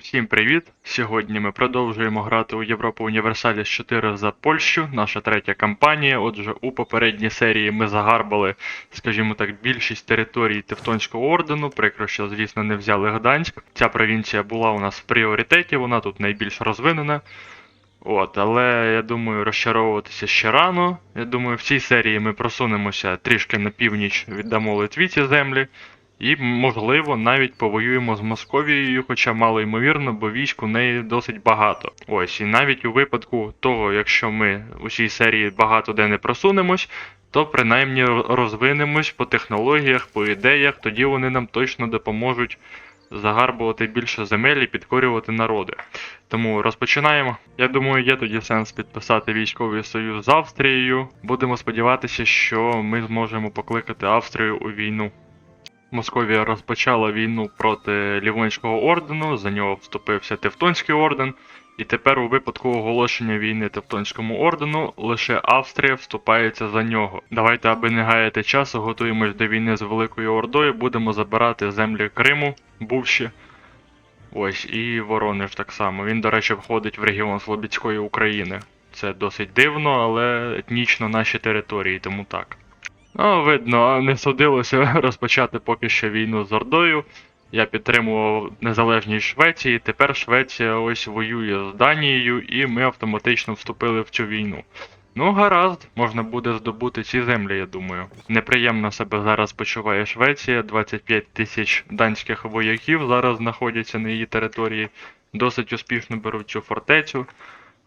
Всім привіт! Сьогодні ми продовжуємо грати у Європу Універсаліс 4 за Польщу, наша третя кампанія. Отже, у попередній серії ми загарбали, скажімо так, більшість територій Тевтонського ордену. Прикро, що, звісно, не взяли Гданськ. Ця провінція була у нас в пріоритеті, вона тут найбільш розвинена. От, але я думаю, розчаровуватися ще рано. Я думаю, в цій серії ми просунемося трішки на північ, віддамо Литві ці землі. І, можливо, навіть повоюємо з Московією, хоча мало ймовірно, бо військ у неї досить багато. Ось, і навіть у випадку того, якщо ми у цій серії багато де не просунемось, то принаймні розвинемось по технологіях, по ідеях, тоді вони нам точно допоможуть загарбувати більше земель і підкорювати народи. Тому розпочинаємо. Я думаю, є тоді сенс підписати військовий союз з Австрією. Будемо сподіватися, що ми зможемо покликати Австрію у війну. Московія розпочала війну проти Лівонського ордену, за нього вступився Тевтонський орден, і тепер у випадку оголошення війни Тевтонському ордену лише Австрія вступається за нього. Давайте, аби не гаяти часу, готуємось до війни з Великою Ордою, будемо забирати землі Криму, бувші. Ось, і Воронеж так само. Він, до речі, входить в регіон Слобідської України. Це досить дивно, але етнічно наші території, тому так. Ну, видно, не судилося розпочати поки що війну з Ордою. Я підтримував незалежність Швеції. Тепер Швеція ось воює з Данією, і ми автоматично вступили в цю війну. Ну, гаразд, можна буде здобути ці землі, я думаю. Неприємно себе зараз почуває Швеція. 25 тисяч данських вояків зараз знаходяться на її території. Досить успішно беруть цю фортецю.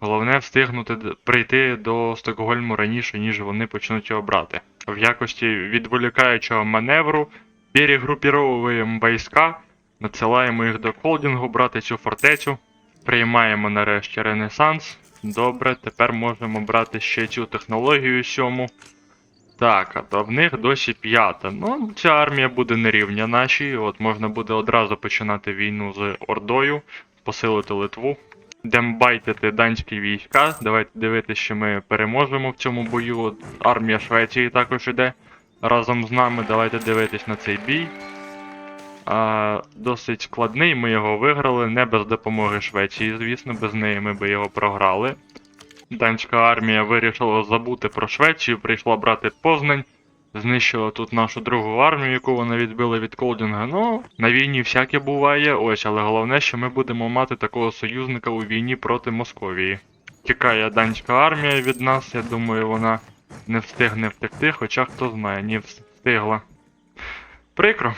Головне встигнути прийти до Стокгольму раніше, ніж вони почнуть його брати. В якості відволікаючого маневру перегрупіровуємо війська, надсилаємо їх до Колдінгу брати цю фортецю. Приймаємо нарешті Ренесанс. Добре, тепер можемо брати ще цю технологію сьому. Так, а то в них досі п'ята. Ну, ця армія буде нерівня нашій. От можна буде одразу починати війну з Ордою, посилити Литву. Дембайтити данські війська. Давайте дивитися, що ми переможемо в цьому бою. От Армія Швеції також іде разом з нами. Давайте дивитись на цей бій. А, досить складний, ми його виграли, не без допомоги Швеції, звісно, без неї ми би його програли. Данська армія вирішила забути про Швецію, прийшла брати Познань, знищила тут нашу другу армію, яку вони відбили від Колдінга. Ну, на війні всяке буває, ось, але головне, що ми будемо мати такого союзника у війні проти Московії. Тікає данська армія від нас, я думаю, вона не встигне втекти, хоча хто знає, ні встигла. Прикро.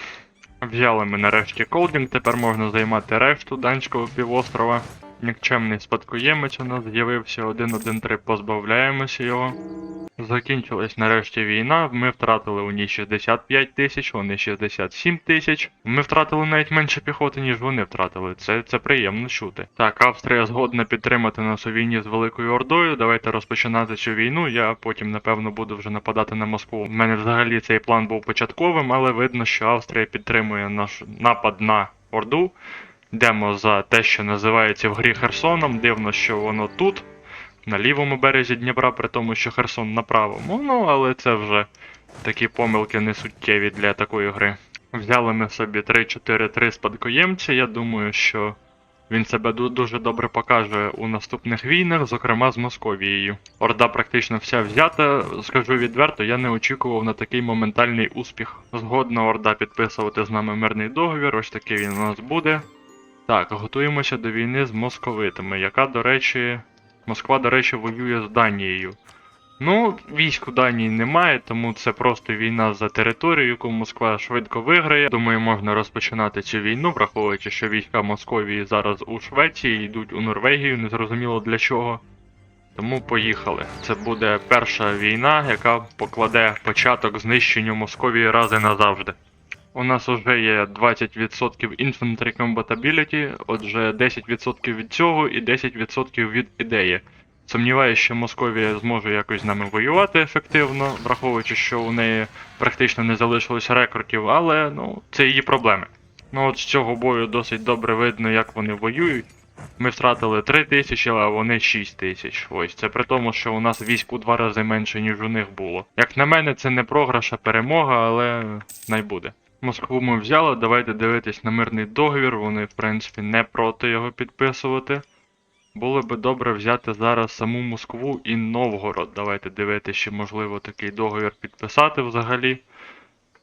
Взяли ми нарешті Колдінг, тепер можна займати решту данського півострова. Нікчемний спадкоємець у нас з'явився 1-1-3, позбавляємося його. Закінчилась нарешті війна, ми втратили у ній 65 тисяч, вони 67 тисяч. Ми втратили навіть менше піхоти, ніж вони втратили. Це, це приємно чути. Так, Австрія згодна підтримати нас у війні з Великою Ордою. Давайте розпочинати цю війну. Я потім, напевно, буду вже нападати на Москву. У мене взагалі цей план був початковим, але видно, що Австрія підтримує наш напад на Орду. Йдемо за те, що називається в грі Херсоном. Дивно, що воно тут, на лівому березі Дніпра, при тому, що Херсон на правому. Ну, але це вже такі помилки не суттєві для такої гри. Взяли ми собі 3-4-3 спадкоємця. Я думаю, що він себе дуже добре покаже у наступних війнах, зокрема з Московією. Орда практично вся взята. Скажу відверто, я не очікував на такий моментальний успіх. Згодна Орда підписувати з нами мирний договір, ось такий він у нас буде. Так, готуємося до війни з московитами, яка, до речі, Москва, до речі, воює з Данією. Ну, військ у Данії немає, тому це просто війна за територію, яку Москва швидко виграє. Думаю, можна розпочинати цю війну, враховуючи, що війська Московії зараз у Швеції йдуть у Норвегію, незрозуміло для чого. Тому поїхали. Це буде перша війна, яка покладе початок знищенню Московії раз і назавжди. У нас вже є 20% Infantry Combatability, отже 10% від цього і 10% від ідеї. Сумніваюся, що Московія зможе якось з нами воювати ефективно, враховуючи, що у неї практично не залишилось рекрутів, але ну, це її проблеми. Ну от з цього бою досить добре видно, як вони воюють. Ми втратили 3 тисячі, а вони 6 тисяч. Ось це при тому, що у нас військ у два рази менше, ніж у них було. Як на мене, це не програш, а перемога, але най буде. Москву ми взяли, давайте дивитись на мирний договір. Вони, в принципі, не проти його підписувати. Було би добре взяти зараз саму Москву і Новгород. Давайте дивитися, чи можливо такий договір підписати взагалі.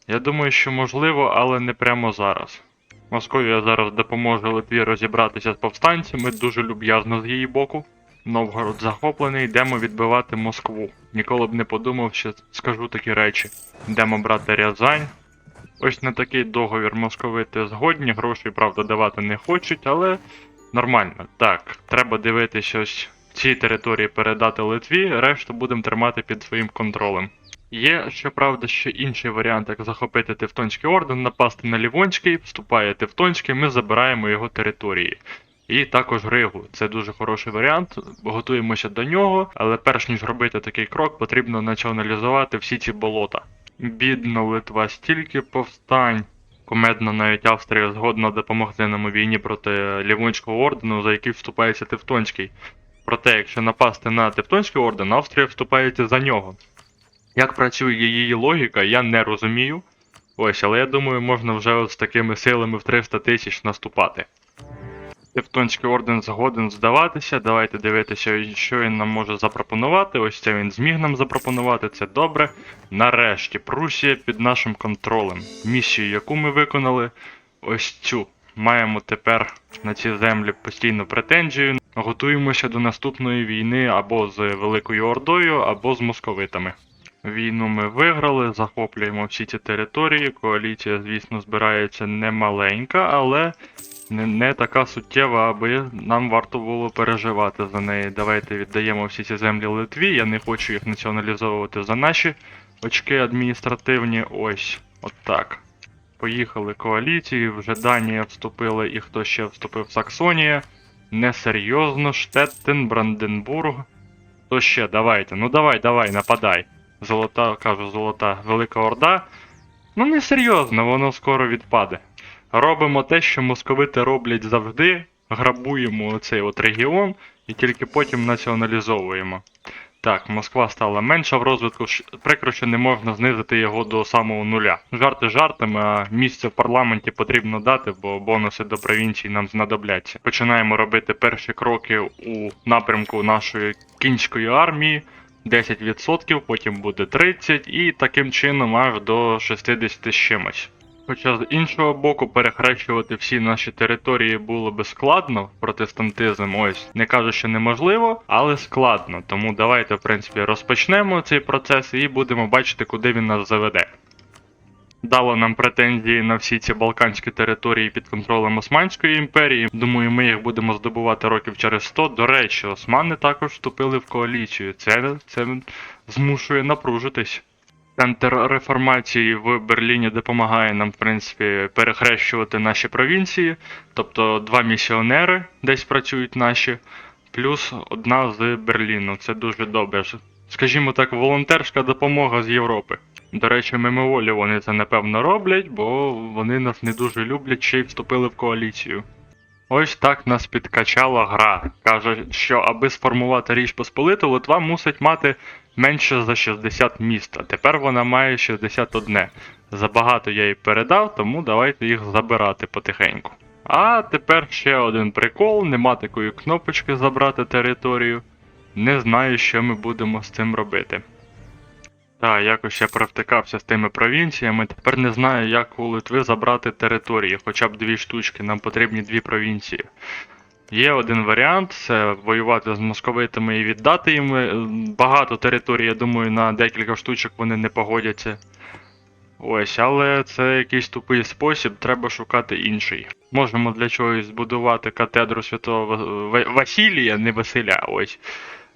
Я думаю, що можливо, але не прямо зараз. Московія зараз допоможе Литві розібратися з повстанцями, дуже люб'язно з її боку. Новгород захоплений, йдемо відбивати Москву. Ніколи б не подумав, що скажу такі речі. Йдемо брати Рязань. Ось на такий договір московити згодні, грошей, правда, давати не хочуть, але нормально. Так, треба дивитися ось ці території передати Литві, решту будемо тримати під своїм контролем. Є, щоправда, ще інший варіант, як захопити Тевтонський орден, напасти на Лівонський, вступає Тевтонський, ми забираємо його території. І також Ригу. Це дуже хороший варіант. Готуємося до нього, але перш ніж робити такий крок, потрібно націоналізувати всі ці болота. Бідно, Литва, стільки повстань. Комедно навіть Австрія згодна допомогти нам у війні проти Лівонського ордену, за який вступається Тевтонський. Проте, якщо напасти на Тевтонський орден, Австрія вступається за нього. Як працює її логіка, я не розумію. Ось, але я думаю, можна вже з такими силами в 300 тисяч наступати. Тевтонський орден згоден здаватися. Давайте дивитися, що він нам може запропонувати. Ось це він зміг нам запропонувати, це добре. Нарешті, Прусія під нашим контролем. Місію, яку ми виконали, ось цю. Маємо тепер на ці землі постійну претензію. Готуємося до наступної війни або з Великою Ордою, або з московитами. Війну ми виграли, захоплюємо всі ці території. Коаліція, звісно, збирається немаленька, але не, не така суттєва, аби нам варто було переживати за неї. Давайте віддаємо всі ці землі Литві. Я не хочу їх націоналізовувати за наші очки адміністративні. Ось, от так. Поїхали коаліції, вже Данія вступила і хто ще вступив Саксонія. Несерйозно, Штеттен, Бранденбург. Хто ще? Давайте. Ну давай, давай, нападай. Золота, кажу, золота Велика Орда. Ну несерйозно, воно скоро відпаде. Робимо те, що московити роблять завжди, грабуємо цей от регіон і тільки потім націоналізовуємо. Так, Москва стала менша в розвитку, прикро, що не можна знизити його до самого нуля. Жарти жартами, а місце в парламенті потрібно дати, бо бонуси до провінцій нам знадобляться. Починаємо робити перші кроки у напрямку нашої кінської армії. 10%, потім буде 30% і таким чином аж до 60 з чимось. Хоча з іншого боку, перехрещувати всі наші території було би складно, протестантизм ось не кажу, що неможливо, але складно. Тому давайте, в принципі, розпочнемо цей процес і будемо бачити, куди він нас заведе. Дало нам претензії на всі ці балканські території під контролем Османської імперії. Думаю, ми їх будемо здобувати років через 100. До речі, османи також вступили в коаліцію. Це, це змушує напружитись. Центр реформації в Берліні допомагає нам, в принципі, перехрещувати наші провінції. Тобто два місіонери десь працюють наші, плюс одна з Берліну. Це дуже добре. Скажімо так, волонтерська допомога з Європи. До речі, мимоволі вони це напевно роблять, бо вони нас не дуже люблять, ще й вступили в коаліцію. Ось так нас підкачала гра. Каже, що аби сформувати Річ Посполиту, Литва мусить мати менше за 60 міст, а тепер вона має 61. Забагато я їй передав, тому давайте їх забирати потихеньку. А тепер ще один прикол: нема такої кнопочки забрати територію. Не знаю, що ми будемо з цим робити. Так, якось я провтикався з тими провінціями. Тепер не знаю, як у Литви забрати території, хоча б дві штучки, нам потрібні дві провінції. Є один варіант це воювати з московитами і віддати їм е, багато територій, я думаю, на декілька штучок вони не погодяться. Ось, але це якийсь тупий спосіб, треба шукати інший. Можемо для чогось збудувати катедру святого Ва- Ва- Василія, не Василя, ось.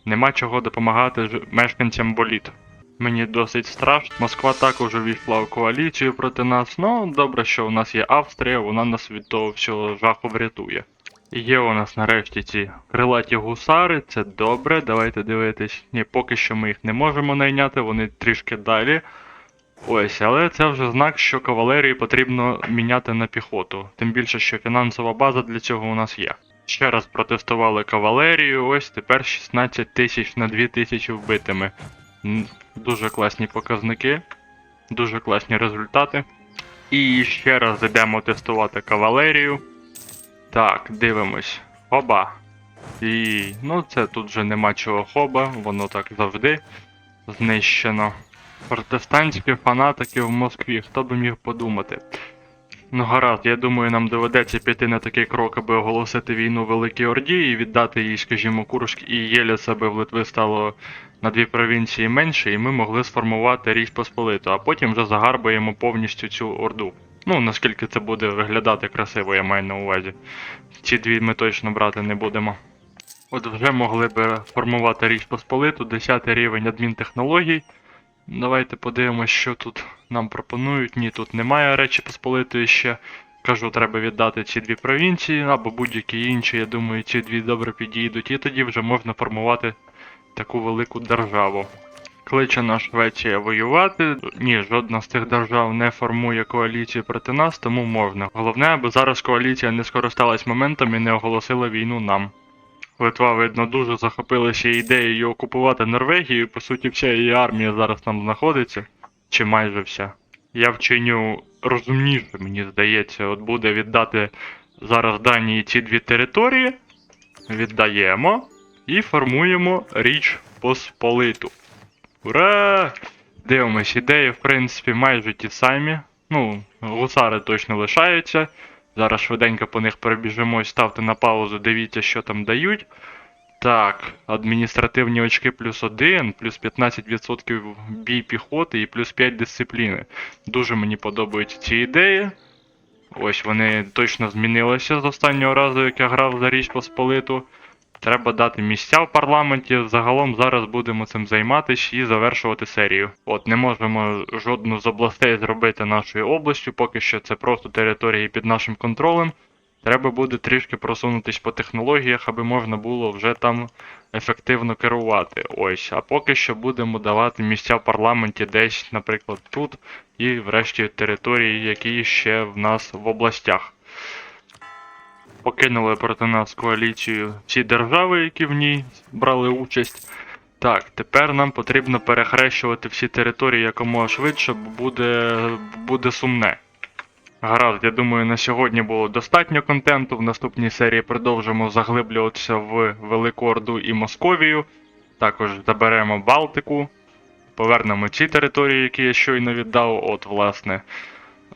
Нема чого допомагати мешканцям боліт. Мені досить страшно. Москва також увійшла в коаліцію проти нас. Ну, добре, що у нас є Австрія, вона нас від того всього жаху врятує. Є у нас нарешті ці крилаті гусари, це добре, давайте дивитись. Ні, поки що ми їх не можемо найняти, вони трішки далі. Ось, але це вже знак, що кавалерії потрібно міняти на піхоту. Тим більше, що фінансова база для цього у нас є. Ще раз протестували кавалерію, ось тепер 16 тисяч на 2 тисячі вбитими. Дуже класні показники, дуже класні результати. І ще раз йдемо тестувати кавалерію. Так, дивимось. Хоба. І ну це тут вже нема чого хоба, воно так завжди знищено. Протестантські фанатики в Москві, хто би міг подумати. Ну гаразд, я думаю, нам доведеться піти на такий крок, аби оголосити війну Великій Орді і віддати їй, скажімо, Куршк і Єліс, аби в Литви стало на дві провінції менше, і ми могли сформувати Річ Посполиту, а потім вже загарбаємо повністю цю орду. Ну, наскільки це буде виглядати красиво, я маю на увазі. Ці дві ми точно брати не будемо. От вже могли би формувати Річ Посполиту, 10 рівень адмінтехнологій. Давайте подивимось, що тут нам пропонують. Ні, тут немає Речі Посполитої ще. Кажу, треба віддати ці дві провінції, або будь-які інші, я думаю, ці дві добре підійдуть, і тоді вже можна формувати таку велику державу. Кличе нас Швеція воювати. Ні, жодна з цих держав не формує коаліцію проти нас, тому можна. Головне, аби зараз коаліція не скористалась моментом і не оголосила війну нам. Литва, видно, дуже захопилася ідеєю окупувати Норвегію. По суті, вся її армія зараз там знаходиться, чи майже вся. Я вчиню розумніше, мені здається, от буде віддати зараз Данії ці дві території. Віддаємо і формуємо Річ Посполиту. Ура! Дивимось, ідеї, в принципі, майже ті самі. Ну, гусари точно лишаються. Зараз швиденько по них перебіжимо і ставте на паузу, дивіться, що там дають. Так, адміністративні очки плюс 1, плюс 15% бій піхоти і плюс 5 дисципліни. Дуже мені подобаються ці ідеї. Ось вони точно змінилися з останнього разу, як я грав за Річ Посполиту. Треба дати місця в парламенті. Загалом зараз будемо цим займатися і завершувати серію. От не можемо жодну з областей зробити нашою областю, поки що це просто території під нашим контролем. Треба буде трішки просунутись по технологіях, аби можна було вже там ефективно керувати. Ось, а поки що будемо давати місця в парламенті десь, наприклад, тут, і врешті території, які ще в нас в областях покинули проти нас коаліцію ці держави, які в ній брали участь. Так, тепер нам потрібно перехрещувати всі території якомога швидше, бо буде, буде сумне. Гаразд, я думаю, на сьогодні було достатньо контенту. В наступній серії продовжимо заглиблюватися в Велику Орду і Московію. Також заберемо Балтику, повернемо ці території, які я щойно віддав. От, власне.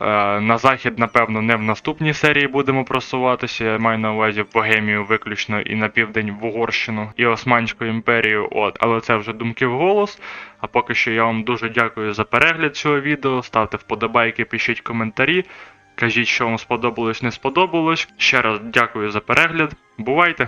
Е, На захід, напевно, не в наступній серії будемо просуватися. Я маю на увазі Богемію виключно і на південь в Угорщину і Османську імперію. От, але це вже думки в голос. А поки що я вам дуже дякую за перегляд цього відео. Ставте вподобайки, пишіть коментарі. Кажіть, що вам сподобалось, не сподобалось. Ще раз дякую за перегляд. Бувайте!